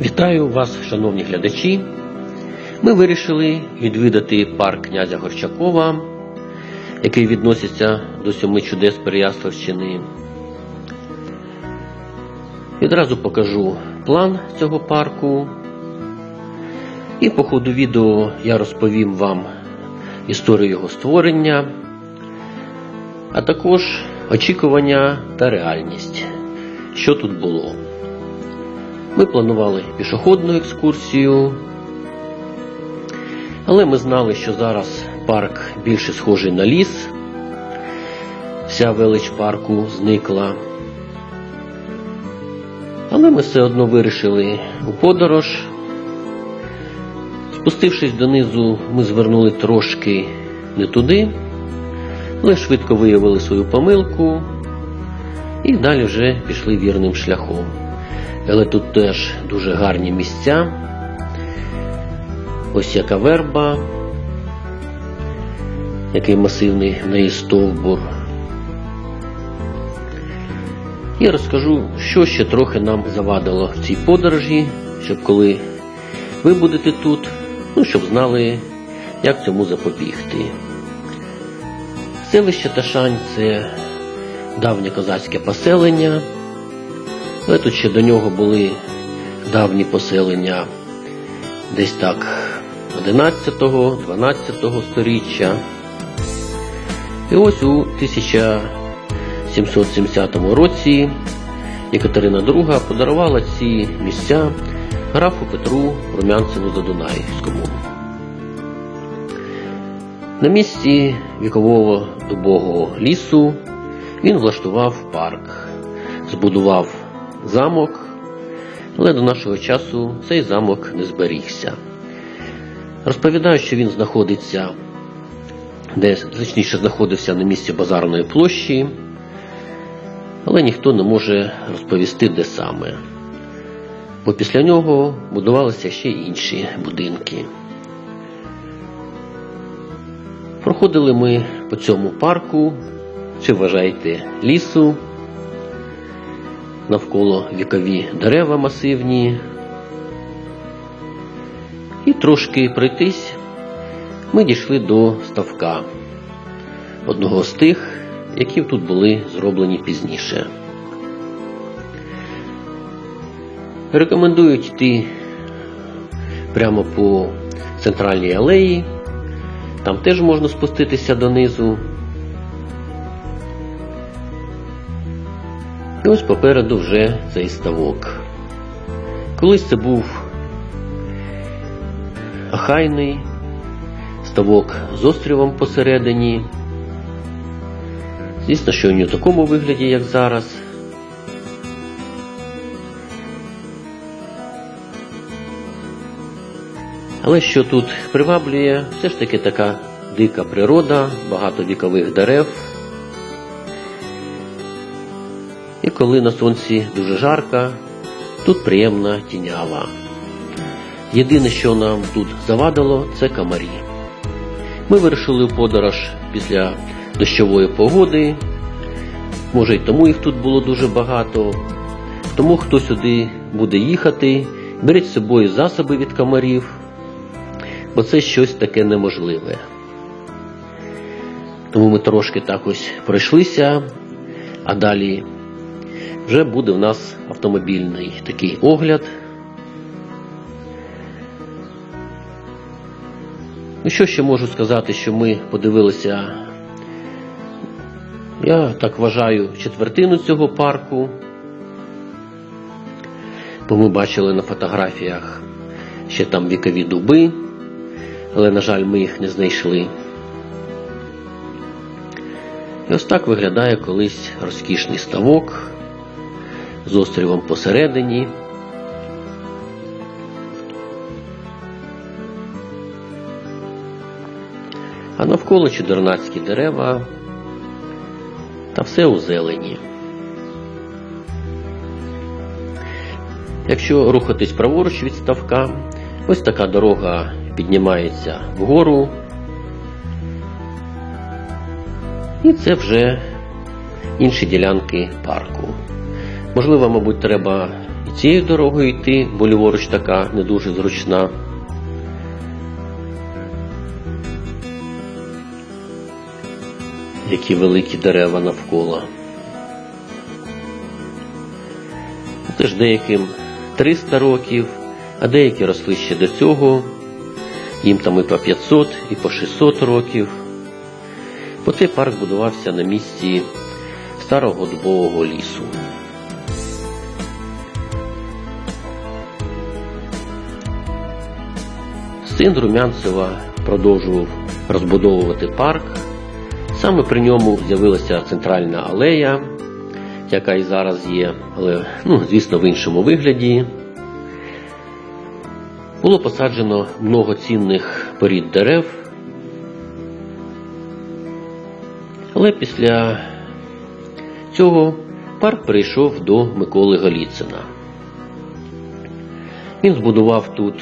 Вітаю вас, шановні глядачі. Ми вирішили відвідати парк князя Горчакова, який відноситься до сьоми чудес Переяславщини. Відразу покажу план цього парку. І по ходу відео я розповім вам історію його створення, а також очікування та реальність, що тут було. Ми планували пішохідну екскурсію, але ми знали, що зараз парк більше схожий на ліс. Вся велич парку зникла. Але ми все одно вирішили у подорож. Спустившись донизу, ми звернули трошки не туди, але швидко виявили свою помилку і далі вже пішли вірним шляхом. Але тут теж дуже гарні місця. Ось яка верба, який масивний в неї стовбур. І розкажу, що ще трохи нам завадило в цій подорожі, щоб коли ви будете тут, ну, щоб знали, як цьому запобігти. Селище Ташань це давнє козацьке поселення. Але до нього були давні поселення десь так 11-12 сторіччя. І ось у 1770 році Екатерина II подарувала ці місця графу Петру Румянцеву Задунаївському. На місці вікового дубового лісу він влаштував парк, збудував замок, але до нашого часу цей замок не зберігся. Розповідаю, що він знаходиться, де точніше знаходився на місці базарної площі, але ніхто не може розповісти, де саме. Бо після нього будувалися ще інші будинки. Проходили ми по цьому парку, чи вважаєте лісу, навколо вікові дерева масивні. І трошки пройтись ми дійшли до ставка, одного з тих, які тут були зроблені пізніше. Рекомендують йти прямо по центральній алеї, там теж можна спуститися донизу. І ось попереду вже цей ставок. Колись це був ахайний ставок з острівом посередині. Звісно, що не у такому вигляді, як зараз. Але що тут приваблює, все ж таки така дика природа, багато вікових дерев. І коли на сонці дуже жарко, тут приємна тінява. Єдине, що нам тут завадило, це комарі. Ми вирішили подорож після дощової погоди. Може й тому їх тут було дуже багато. Тому хто сюди буде їхати, беріть з собою засоби від комарів, бо це щось таке неможливе. Тому ми трошки так ось пройшлися, а далі вже буде в нас автомобільний такий огляд. Ну, що ще можу сказати, що ми подивилися, я так вважаю, четвертину цього парку, бо ми бачили на фотографіях ще там вікові дуби, але, на жаль, ми їх не знайшли. І ось так виглядає колись розкішний ставок з острівом посередині. А навколо чудернацькі дерева та все у зелені. Якщо рухатись праворуч від ставка, ось така дорога піднімається вгору. І це вже інші ділянки парку. Можливо, мабуть, треба і цією дорогою йти, бо ліворуч така не дуже зручна. Які великі дерева навколо. Теж деяким 300 років, а деякі росли ще до цього. Їм там і по 500, і по 600 років. Бо цей парк будувався на місці старого дубового лісу. Син Румянцева продовжував розбудовувати парк. Саме при ньому з'явилася центральна алея, яка і зараз є, але, ну, звісно, в іншому вигляді. Було посаджено много цінних порід дерев. Але після цього парк перейшов до Миколи Голіцина. Він збудував тут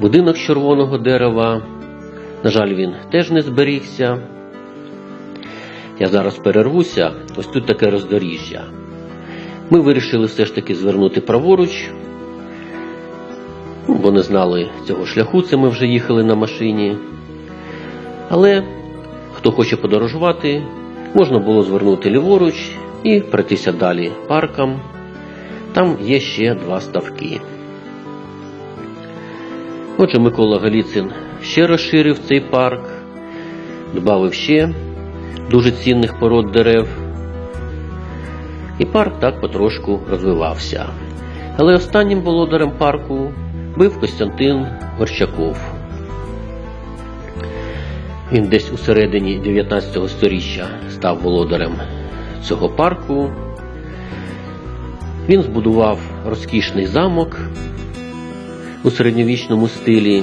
будинок червоного дерева. На жаль, він теж не зберігся. Я зараз перервуся, ось тут таке роздоріжжя. Ми вирішили все ж таки звернути праворуч, ну, бо не знали цього шляху, це ми вже їхали на машині. Але хто хоче подорожувати, можна було звернути ліворуч і пройтися далі парком. Там є ще два ставки. Отже, Микола Галіцин ще розширив цей парк, додав ще дуже цінних пород дерев. І парк так потрошку розвивався. Але останнім володарем парку був Костянтин Горчаков. Він десь у середині 19 століття став володарем цього парку. Він збудував розкішний замок у середньовічному стилі.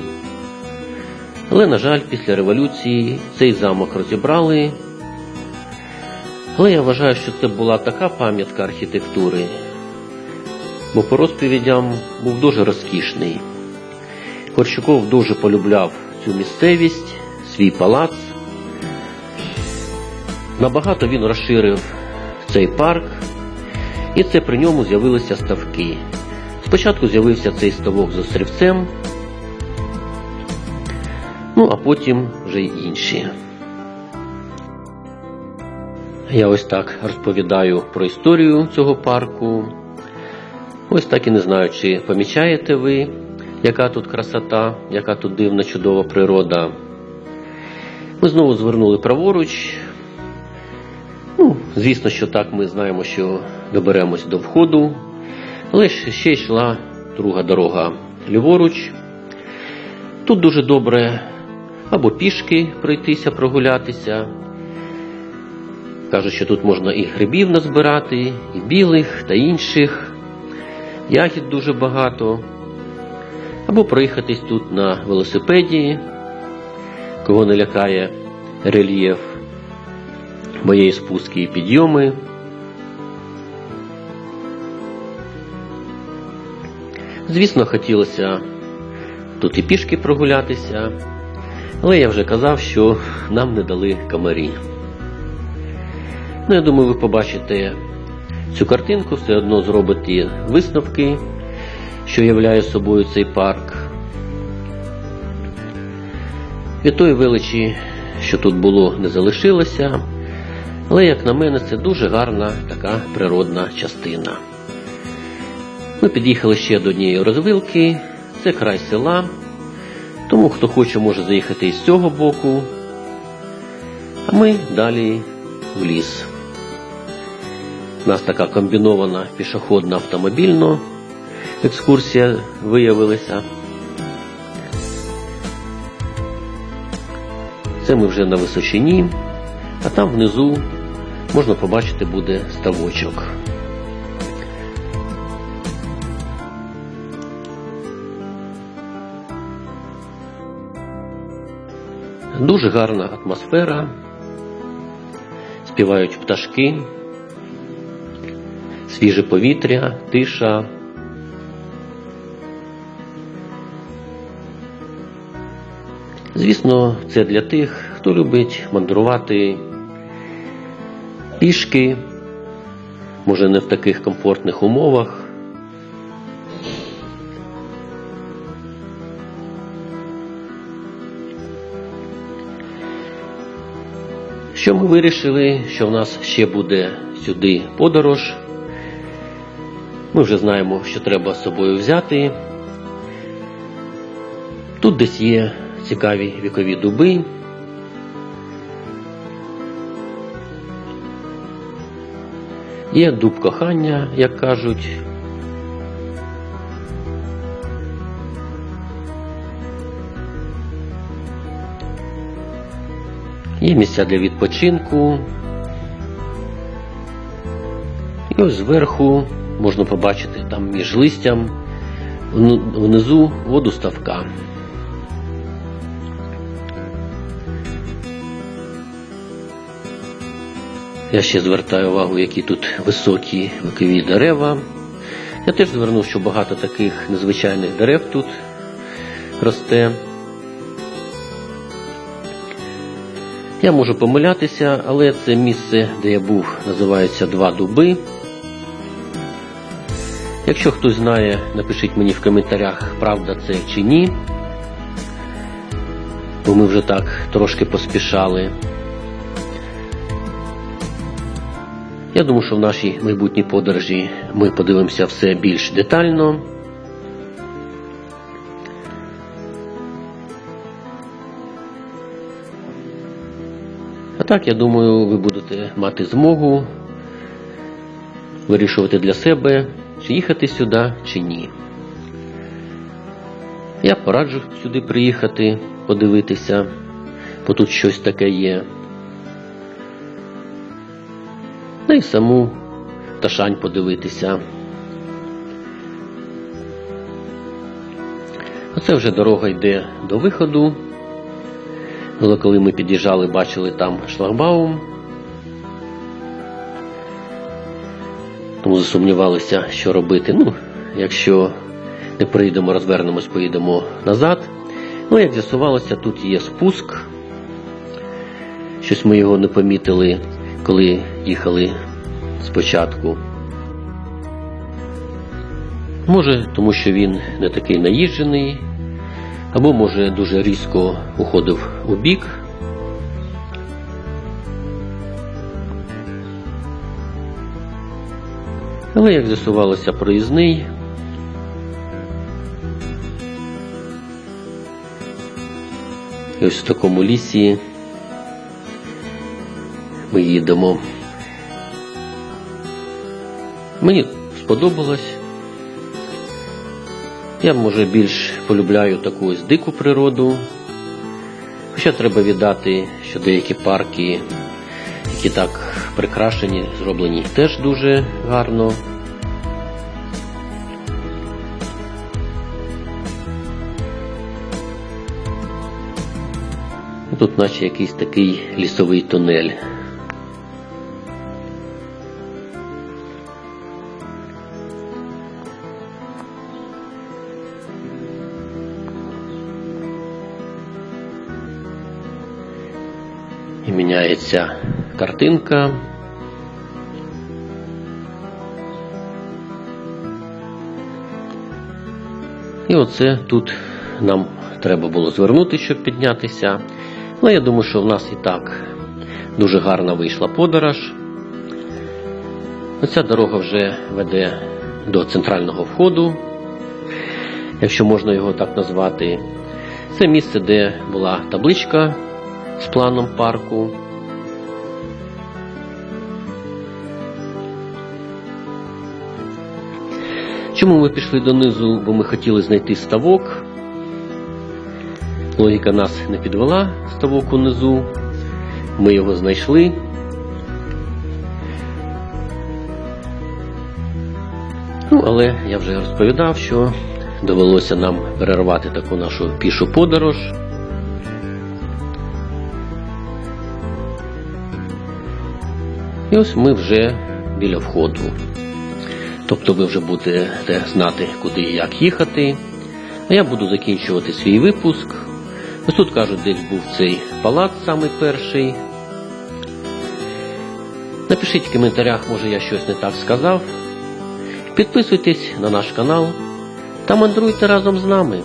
Але, на жаль, після революції цей замок розібрали. Але я вважаю, що це була така пам'ятка архітектури, бо по розповідям був дуже розкішний. Корчуков дуже полюбляв цю місцевість, свій палац. Набагато він розширив цей парк, і це при ньому з'явилися ставки. Спочатку з'явився цей ставок з острівцем, ну а потім вже й інші. Я ось так розповідаю про історію цього парку. Ось так і не знаю, чи помічаєте ви, яка тут красота, яка тут дивна, чудова природа. Ми знову звернули праворуч. Ну, Звісно, що так ми знаємо, що доберемось до входу, але ще йшла друга дорога ліворуч. Тут дуже добре або пішки пройтися, прогулятися. Кажуть, що тут можна і грибів назбирати, і білих та інших. Ягід дуже багато. Або проїхатись тут на велосипеді, кого не лякає рельєф моєї спуски і підйоми. Звісно, хотілося тут і пішки прогулятися, але я вже казав, що нам не дали комарі. Ну, я думаю, ви побачите цю картинку, все одно зробите висновки, що являє собою цей парк. Від тої величі, що тут було, не залишилося, але, як на мене, це дуже гарна така природна частина. Ми під'їхали ще до однієї розвилки, це край села, тому хто хоче, може заїхати із цього боку, а ми далі в ліс. У нас така комбінована пішохідна автомобільна екскурсія виявилася. Це ми вже на височині, а там внизу можна побачити буде ставочок. Дуже гарна атмосфера, співають пташки, свіже повітря, тиша. Звісно, це для тих, хто любить мандрувати. Пішки, може не в таких комфортних умовах, Що ми вирішили, що в нас ще буде сюди подорож. Ми вже знаємо, що треба з собою взяти. Тут десь є цікаві вікові дуби. Є дуб кохання, як кажуть. Є місця для відпочинку. І ось зверху можна побачити там між листям внизу воду ставка. Я ще звертаю увагу, які тут високі векові дерева. Я теж звернув, що багато таких незвичайних дерев тут росте. Я можу помилятися, але це місце, де я був, називається Два дуби. Якщо хтось знає, напишіть мені в коментарях, правда це чи ні. Бо ми вже так трошки поспішали. Я думаю, що в нашій майбутній подорожі ми подивимося все більш детально. Так, я думаю, ви будете мати змогу вирішувати для себе, чи їхати сюди, чи ні. Я пораджу сюди приїхати, подивитися, бо тут щось таке є. Ну і саму Ташань подивитися. Оце вже дорога йде до виходу. Але коли ми під'їжджали, бачили там шлагбаум. Тому засумнівалися, що робити. Ну, якщо не прийдемо, розвернемось, поїдемо назад. Ну, як з'ясувалося, тут є спуск. Щось ми його не помітили, коли їхали спочатку. Може, тому що він не такий наїжджений, або може дуже різко уходив у бік. Але, як з'ясувалося, проїзний. І ось в такому лісі ми їдемо. Мені сподобалось. Я, може, більш полюбляю таку ось дику природу. Хоча треба віддати, що деякі парки, які так прикрашені, зроблені теж дуже гарно. Тут наче якийсь такий лісовий тунель. Міняється картинка. І оце тут нам треба було звернути, щоб піднятися. Але я думаю, що в нас і так дуже гарна вийшла подорож. Оця дорога вже веде до центрального входу, якщо можна його так назвати. Це місце, де була табличка з планом парку. Чому ми пішли донизу? Бо ми хотіли знайти ставок. Логіка нас не підвела ставок унизу. Ми його знайшли. Ну, але я вже розповідав, що довелося нам перервати таку нашу пішу подорож. І ось ми вже біля входу. Тобто ви вже будете знати, куди і як їхати. А я буду закінчувати свій випуск. Ось тут кажуть, десь був цей палац самий перший. Напишіть в коментарях, може я щось не так сказав. Підписуйтесь на наш канал та мандруйте разом з нами.